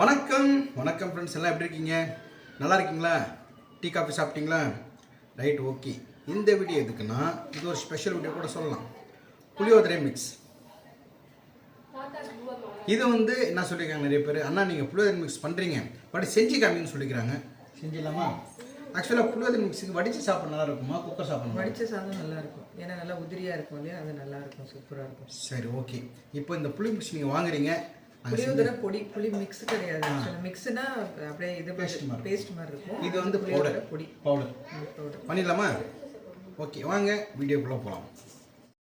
வணக்கம் வணக்கம் ஃப்ரெண்ட்ஸ் எல்லாம் எப்படி இருக்கீங்க? நல்லா இருக்கீங்களா? டீ காஃபி சாப்பிட்டீங்களா? ரைட் ஓகே இந்த வீடியோ எதுக்குன்னா இது ஒரு ஸ்பெஷல் வீடியோ கூட சொல்லலாம். புளியோதரை மிக்ஸ் இது வந்து என்ன சொல்லியிருக்காங்க நிறைய பேர்? அண்ணா நீங்கள் புளியோதரை மிக்ஸ் பண்ணுறீங்க பட் செஞ்சு காமிங்கன்னு சொல்லிக்கிறாங்க. செஞ்சிடலாமா? ஆக்சுவலாக புளியோதரை மிக்ஸுக்கு வடித்து சாப்பிட நல்லா இருக்குமா? குக்கர் சாப்பிடணுமா வடிச்ச சாதம் நல்லா இருக்கும். ஏன்னா நல்லா உதிரியா இருக்கும் இல்லையா? அது நல்லா இருக்கும் சூப்பரா இருக்கும். சரி ஓகே இப்போ இந்த புளி மிக்ஸ் நீங்கள் வாங்குறீங்க. புளியோதரை பொடி புளி மிக்ஸ் கிடையாது மிக்ஸ்னா அப்படியே இது மாதிரி. பேஸ்ட் மாதிரி இருக்கும். இது வந்து பவுடர் பொடி. பவுடர் பவுடர் பண்ணிடலாமா? ஓகே வாங்க வீடியோக்குள்ளே போகலாம்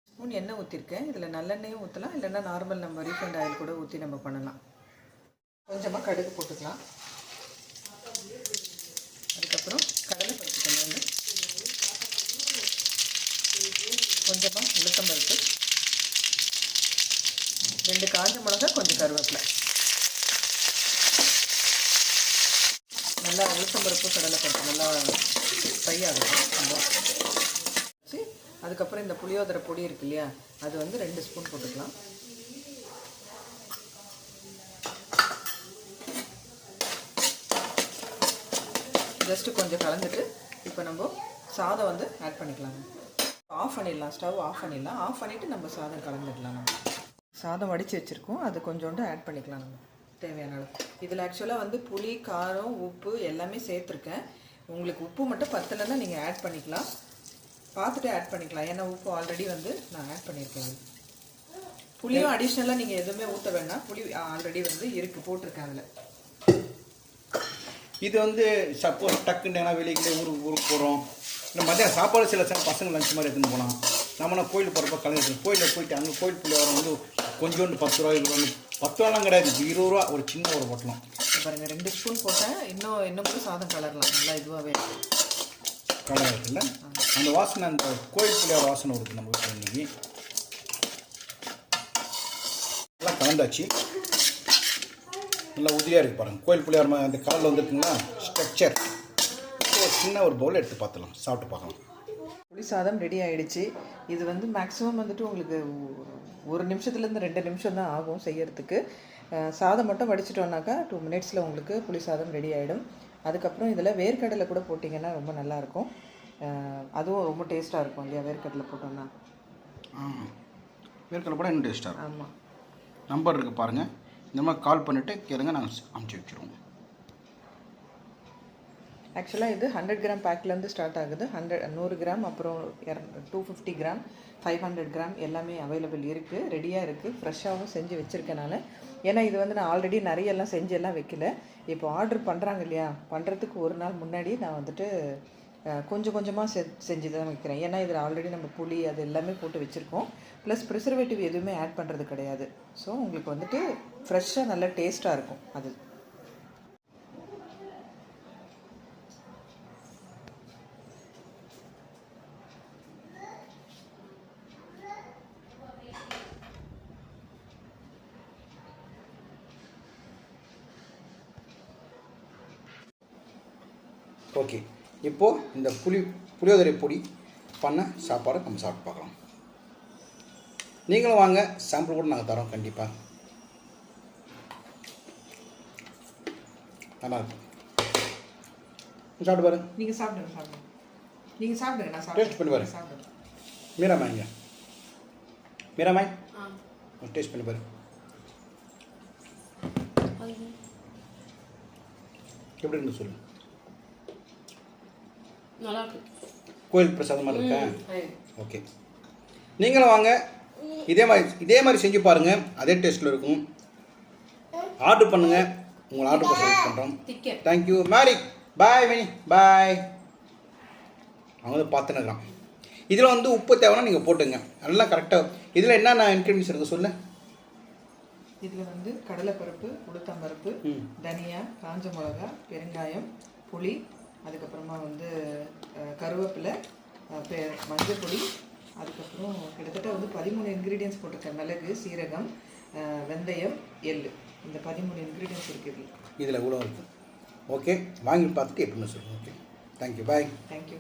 ஸ்பூன் எண்ணெய் ஊற்றிருக்கேன் இதில் நல்லெண்ணெயும் ஊற்றலாம் இல்லைன்னா நார்மல் நம்ம ரீஃபைண்ட் ஆயில் கூட ஊற்றி நம்ம பண்ணலாம். கொஞ்சமாக கடுகு போட்டுக்கலாம். அதுக்கப்புறம் கடலை பருப்பு கொஞ்சம். கொஞ்சமாக உளுத்தம் பருப்பு ரெண்டு காஞ்ச மிளகா கொஞ்சம் கருவேப்பிலை. நல்லா உளுத்தம் பருப்பு கடலை நல்லா ஃப்ரை ஆகட்டும் நல்லா அதுக்கப்புறம் இந்த புளியோதரை பொடி இருக்கு இல்லையா அது வந்து ரெண்டு ஸ்பூன் போட்டுக்கலாம். ஜஸ்ட்டு கொஞ்சம் கலந்துட்டு இப்போ நம்ம சாதம் வந்து ஆட் பண்ணிக்கலாம் ஆஃப் பண்ணிடலாம் ஸ்டவ் ஆஃப் பண்ணிடலாம் ஆஃப் பண்ணிவிட்டு நம்ம சாதம் கலந்துடலாம் நம்ம. சாதம் வடித்து வச்சுருக்கோம். அது கொஞ்சோண்டு ஆட் பண்ணிக்கலாம் நம்ம. தேவையான அளவு இதில் ஆக்சுவலாக வந்து புளி காரம் உப்பு எல்லாமே சேர்த்துருக்கேன். உங்களுக்கு உப்பு மட்டும் பத்தலைன்னா நீங்கள் ஆட் பண்ணிக்கலாம். பார்த்துட்டு ஆட் பண்ணிக்கலாம். ஏன்னா உப்பு ஆல்ரெடி வந்து நான் ஆட் பண்ணியிருக்கேன் புளியும் அடிஷ்னலாக நீங்கள் எதுவுமே ஊற்ற வேணாம் புளி ஆல்ரெடி வந்து இருக்குது போட்டிருக்கேன் அதில். இது வந்து சப்போஸ் டக்குன்னு ஏன்னா வெளியே ஊருக்கு ஊருக்கு போகிறோம் இந்த மத்தியானம் சாப்பாடு சில சில பசங்க லஞ்ச் மாதிரி எடுத்துன்னு போகலாம் நம்மனா கோயில் போகிறப்ப கலந்து கோயிலில் போயிட்டு அங்கே கோயில் புள்ளியோரம் வந்து கொஞ்சோண்டு பத்து ரூபா இருபது ரூபா பத்து ரூபாலாம் கிடையாது. இருபது ரூபா. ஒரு சின்ன ஒரு பொட்டலம். இங்க பாருங்க ரெண்டு ஸ்பூன் போட்டேன். இன்னும் இன்னும் கூட சாதம் கலரலாம். நல்லா இதுவாகவே கடை இருக்குல்ல? அந்த வாசனை அந்த கோயில் புள்ளியோர வாசனை வருது நம்ம வீட்டில் இன்னைக்கு. நல்லா கலந்தாச்சு. நல்லா உதிரியாக இருக்குது பாருங்கள் கோயில் புள்ளியோர அந்த கலரில் வந்துருக்குங்களா? ஸ்ட்ரக்சர் சின்ன ஒரு பவுல் எடுத்து பார்த்துலாம் சாப்பிட்டு பார்க்கலாம். புளி சாதம் ரெடி ஆயிடுச்சு. இது வந்து மேக்ஸிமம் வந்துட்டு உங்களுக்கு ஒரு நிமிஷத்துலேருந்து ரெண்டு நிமிஷம் தான் ஆகும் செய்யறதுக்கு. சாதம் மட்டும் வடிச்சிட்டோம்னாக்கா டூ மினிட்ஸில் உங்களுக்கு புளி சாதம் ரெடி ஆகிடும் அதுக்கப்புறம் இதில் வேர்க்கடலை கூட போட்டிங்கன்னா ரொம்ப நல்லாயிருக்கும். அதுவும் ரொம்ப டேஸ்ட்டாக இருக்கும் இல்லையா வேர்க்கடலை போட்டோம்னா? வேர்க்கடலை கூட இன்னும் டேஸ்ட்டாக இருக்கும். ஆமாம் நம்பர் இருக்குது பாருங்கள் இந்த மாதிரி கால் பண்ணிவிட்டு கேளுங்க நாங்கள் அமுச்சு வச்சுருவோம். ஆக்சுவலாக இது ஹண்ட்ரட் கிராம் பேக்லேருந்து ஸ்டார்ட் ஆகுது. ஹண்ட்ரட் நூறு கிராம் அப்புறம் two fifty gram five hundred gram எல்லாமே அவைலபிள் இருக்குது ரெடியாக இருக்குது ஃப்ரெஷ்ஷாகவும் செஞ்சு வச்சுருக்கேன் நான். ஏன்னா இது வந்து நான் ஆல்ரெடி நிறைய எல்லாம் செஞ்சு எல்லாம் வைக்கல. இப்போ ஆர்டர் பண்ணுறாங்க இல்லையா? பண்ணுறதுக்கு ஒரு நாள் முன்னாடி நான் வந்துட்டு கொஞ்சம் கொஞ்சமாக செ செஞ்சு தான் வைக்கிறேன். ஏன்னா இதில் ஆல்ரெடி நம்ம புளி அது எல்லாமே போட்டு வச்சுருக்கோம். ப்ளஸ் ப்ரிசர்வேட்டிவ் எதுவுமே ஆட் பண்ணுறது கிடையாது. ஸோ உங்களுக்கு வந்துட்டு ஃப்ரெஷ்ஷாக நல்ல டேஸ்ட்டாக இருக்கும். அது ஓகே. இப்போது இந்த புளி புளியோதரை பொடி பண்ண சாப்பாடை நம்ம சாப்பிட்டு பார்க்கலாம். நீங்களும் வாங்க சாம்பிள் கூட நாங்கள் தரோம் கண்டிப்பாக நல்லா இருக்கும் நீ சாப்பிட்டு பாரு நீங்கள் சாப்பிடுங்க சாப்பிடுங்க. நீங்கள் சாப்பிடுங்க நான் Taste பண்ணி பாரு. சாப்பிடுங்க மீராமாய் இங்க. மீராமாய் டேஸ்ட் பண்ணி பாரு எப்படி இருந்து சொல்லு நல்லா இருக்கு கோயில் பிரசாதம் மாதிரி இருக்கா Hey. ஓகே. நீங்களும் வாங்க. இதே மாதிரி இதே மாதிரி செஞ்சு பாருங்கள் அதே டேஸ்ட்டில் இருக்கும். ஆர்டர் பண்ணுங்கள் உங்களை ஆர்டர் பண்ண பண்ணுறோம் தேங்க்யூ மேரி பாய் மினி பாய் அவங்க வந்து பார்த்துனுக்குறான் இதில் வந்து உப்பு தேவைன்னா நீங்கள் போட்டுங்க. நல்லா கரெக்டாக இதில் என்னென்ன இன்க்ரீடியன்ஸ் இருக்குது சொல்லு. இதில் வந்து கடலைப்பருப்பு உளுத்தம்பருப்பு ம். தனியா காஞ்ச மிளகா பெருங்காயம் புளி அதுக்கப்புறமா வந்து கருவேப்பிலை பெ- மஞ்சள் பொடி அதுக்கப்புறம் கிட்டத்தட்ட வந்து பதிமூணு இன்க்ரீடியன்ஸ் போட்டிருக்கேன் மிளகு சீரகம் வெந்தயம் எள்ளு. இந்த பதிமூணு இன்க்ரீடியன்ஸ் இருக்குது இதில். இதில் இவ்வளோ இருக்குது ஓகே வாங்கி பார்த்துட்டு எப்படின்னு சொல்லுங்கள் ஓகே. Thank you bye thank you